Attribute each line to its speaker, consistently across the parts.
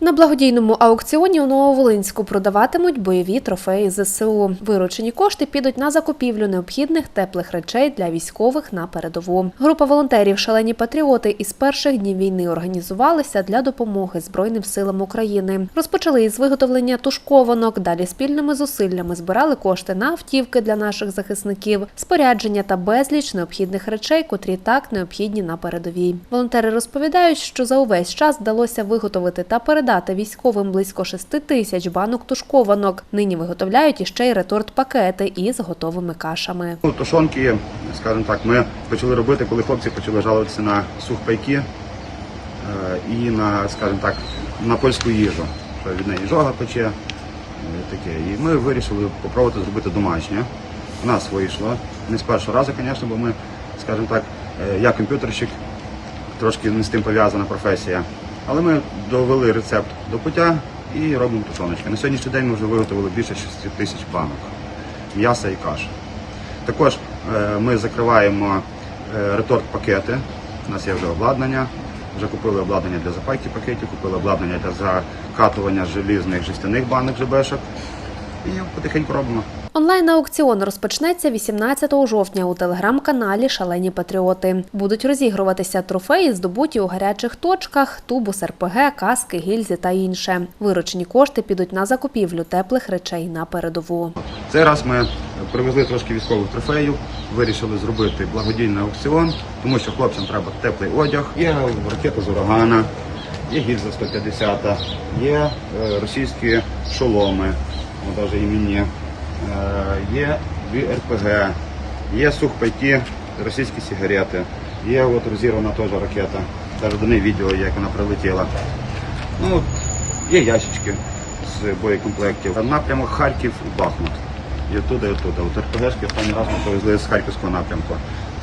Speaker 1: На благодійному аукціоні у Нововолинську продаватимуть бойові трофеї ЗСУ. Виручені кошти підуть на закупівлю необхідних теплих речей для військових на передову. Група волонтерів Шалені патріоти із перших днів війни організувалися для допомоги Збройним силам України. Розпочали із виготовлення тушкованок. Далі спільними зусиллями збирали кошти на автівки для наших захисників, спорядження та безліч необхідних речей, котрі так необхідні на передовій. Волонтери розповідають, що за увесь час вдалося виготовити та передати військовим близько 6 тисяч банок тушкованок. Нині виготовляють іще й реторт-пакети із готовими кашами.
Speaker 2: Ну, Тушонки, скажімо так, ми почали робити, коли хлопці почали жалуватися на сухпайки е, і на, скажімо так, на польську їжу, що від неї жога пече. е, Таке. І ми вирішили спробувати зробити домашнє. У нас вийшло. Не з першого разу, звісно, бо ми, скажімо так, е, я комп'ютерщик, трошки не з тим пов'язана професія. Але ми довели рецепт до пуття і робимо тушоночки. На сьогоднішній день ми вже виготовили більше 6 тисяч банок м'яса і каші. Також е, ми закриваємо е, реторт-пакети. У нас є вже обладнання. Вже купили обладнання для запайки пакетів, купили обладнання для закатування желізних жестяних банок ЖБшок. І потихеньку робимо.
Speaker 1: Онлайн-аукціон розпочнеться 18 жовтня у телеграм-каналі Шалені Патріоти. Будуть розігруватися трофеї, здобуті у гарячих точках, тубус РПГ, каски, гільзи та інше. Виручені кошти підуть на закупівлю теплих речей на передову.
Speaker 2: Цей раз ми привезли трошки військових трофеїв, вирішили зробити благодійний аукціон, тому що хлопцям треба теплий одяг. Є ракета з урагана, є гільза 150, є е, російські шоломи, навіть іменні, е, є дві РПГ, є сухпайки, російські сигарети, є от розірвана теж ракета, навіть до неї відео, як вона прилетіла. Ну, є ящички з боєкомплектів. Напрямок Харків і Бахмут. І оттуда, і оттуда. От РПГшки останній раз ми повезли з Харківського напрямку.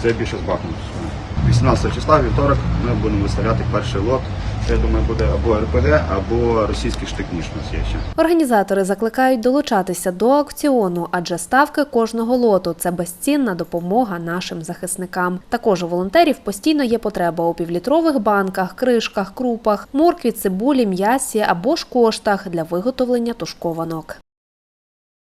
Speaker 2: Це більше з Бахмутського. 18 числа, вівторок, ми будемо виставляти перший лот. Я думаю, буде або РПГ, або російський штик-ніж у.
Speaker 1: Організатори закликають долучатися до аукціону, адже ставки кожного лоту це безцінна допомога нашим захисникам. Також у волонтерів постійно є потреба у півлітрових банках, кришках, крупах, моркві, цибулі, м'ясі або ж коштах для виготовлення тушкованок.